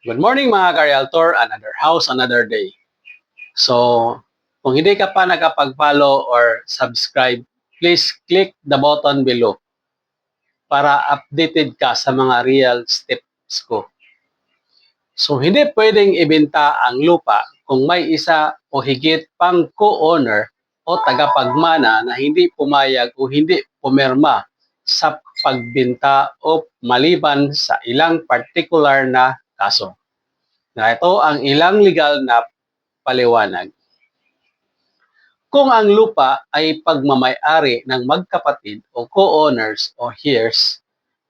Good morning mga ka-realtor, another house, another day. So, kung hindi ka pa nakapag-follow or subscribe, please click the button below para updated ka sa mga real steps ko. So, hindi pwedeng ibenta ang lupa kung may isa o higit pang co-owner o tagapagmana na hindi pumayag o hindi pumirma sa pagbinta o maliban sa ilang particular na kaso. Na ito ang ilang legal na paliwanag. Kung ang lupa ay pagmamayari ng magkapatid o co-owners o heirs,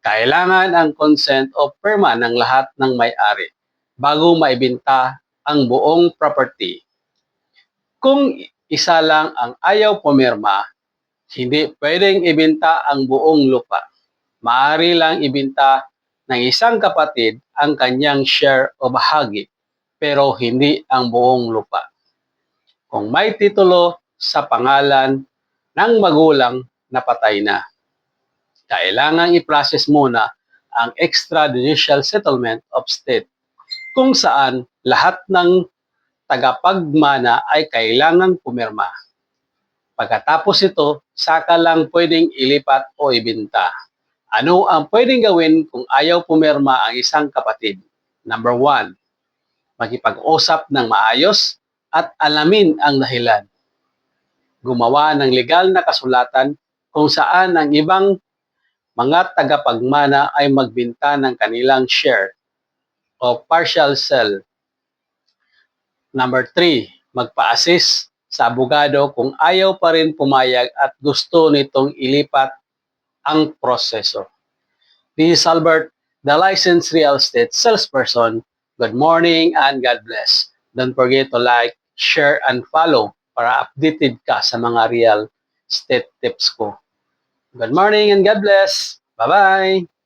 kailangan ang consent o perma ng lahat ng may-ari bago maibenta ang buong property. Kung isa lang ang ayaw pumirma, hindi pwedeng ibenta ang buong lupa. Maari lang ibenta ng isang kapatid ang kanyang share o bahagi, pero hindi ang buong lupa. Kung may titulo sa pangalan ng magulang na patay na, kailangang i-process muna ang extrajudicial settlement of state kung saan lahat ng tagapagmana ay kailangang pumirma. Pagkatapos ito, saka lang pwedeng ilipat o ibenta. Ano ang pwedeng gawin kung ayaw pumirma ang isang kapatid? Number one, makipag-usap ng maayos at alamin ang dahilan. Gumawa ng legal na kasulatan kung saan ang ibang mga tagapagmana ay magbinta ng kanilang share o partial sell. Number three, magpa-assist sa abogado kung ayaw pa rin pumayag at gusto nitong ilipat ang proseso. This is Albert, the licensed real estate salesperson. Good morning and God bless. Don't forget to like, share, and follow para updated ka sa mga real estate tips ko. Good morning and God bless. Bye-bye!